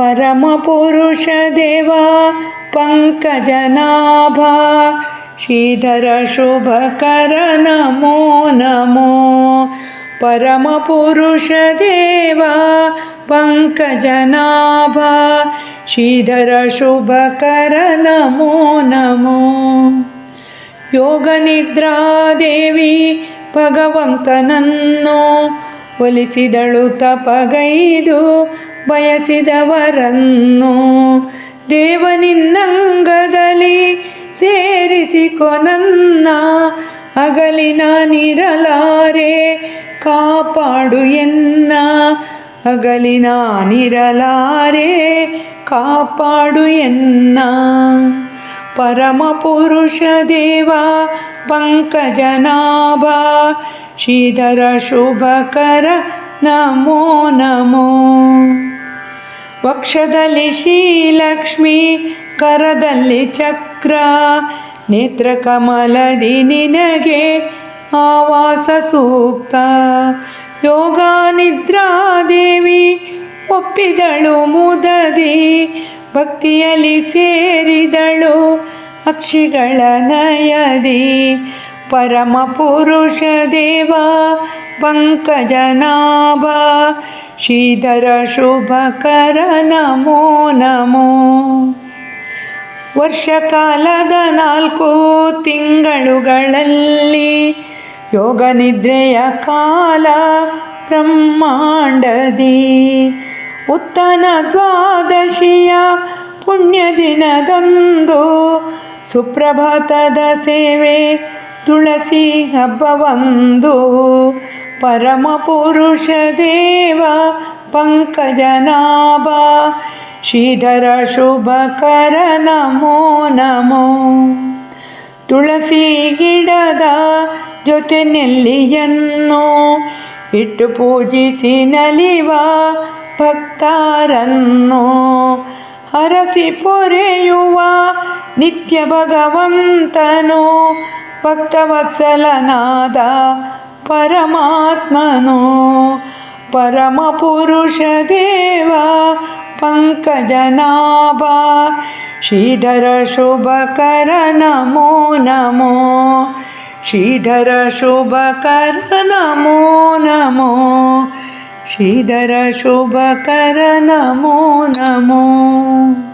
ಪರಮಪುರುಷ ದೇವ ಪಂಕಜನಾಭ ಶ್ರೀಧರ ಶುಭಕರ ನಮೋ ನಮೋ ಪರಮಪುರುಷ ದೇವ ಪಂಕಜನಾಭ ಶ್ರೀಧರ ಶುಭಕರ ನಮೋ ನಮೋ ಯೋಗ ನಿದ್ರಾದೇವಿ ಭಗವಂತನನ್ನು ಒಲಿಸಿದಳು ತಪಗೈದು ಬಯಸಿದವರನ್ನು ದೇವನಿನ್ನಂಗದಲ್ಲಿ ಸೇರಿಸಿಕೊ ನನ್ನ ಅಗಲಿನ ನಿರಲಾರೆ, ಕಾಪಾಡು ಎನ್ನ ಅಗಲಿನ ನಿರಲಾರೆ, ಕಾಪಾಡು ಎನ್ನ. ಪರಮಪುರುಷ ದೇವ, ಪಂಕಜನಾಭ, ಶ್ರೀಧರ ಶುಭಕರ ನಮೋ ನಮೋ. ವಕ್ಷದಲ್ಲಿ ಶ್ರೀಲಕ್ಷ್ಮಿ, ಕರದಲ್ಲಿ ಚಕ್ರ ನೇತ್ರಕಮಲದಿ ನಿನಗೆ ಆವಾಸ ಸೂಕ್ತ. ಯೋಗ ನಿದ್ರಾದೇವಿ ಒಪ್ಪಿದಳು ಮುದದಿ, ಭಕ್ತಿಯಲ್ಲಿ ಸೇರಿದಳು ಅಕ್ಷಿಗಳ ನಯದಿ. ಪರಮ ಪುರುಷ ದೇವ ಪಂಕಜನಾಭ, ಶ್ರೀಧರ ಶುಭಕರ ನಮೋ. ನಮೋ ವರ್ಷಕಾಲದ ನಾಲ್ಕು ತಿಂಗಳುಗಳಲ್ಲಿ ಯೋಗ ನಿದ್ರೆಯ ಕಾಲ ಬ್ರಹ್ಮಾಂಡದಿ. ಉತ್ತನ ದ್ವಾದಶಿಯ ಪುಣ್ಯ ದಿನದಂದು ಸುಪ್ರಭಾತದ ಸೇವೆ ತುಳಸಿ ಹಬ್ಬವಂದು. ಪರಮ ಪುರುಷ ದೇವ, ಪಂಕಜನಾಭ, ಶ್ರೀಧರ ಶುಭಕರ ನಮೋ ನಮೋ. ತುಳಸಿ ಗಿಡದ ಜೊತೆ ನೆಲ್ಲಿಯನ್ನು ಇಟ್ಟು ಪೂಜಿಸಿ ನಲಿವ ಭಕ್ತಾರನ್ನು. ಹರಸಿ ಪೊರೆಯುವ ನಿತ್ಯ ಭಗವಂತನು ಭಕ್ತವತ್ಸಲನಾದ ಪರಮಾತ್ಮನು ಪರಮ ಪುರುಷ ದೇವ ಪಂಕಜನಾಭ ಶ್ರೀಧರ ಶುಭಕರ ನಮೋ ನಮೋ ಶ್ರೀಧರ ಶುಭಕರ ನಮೋ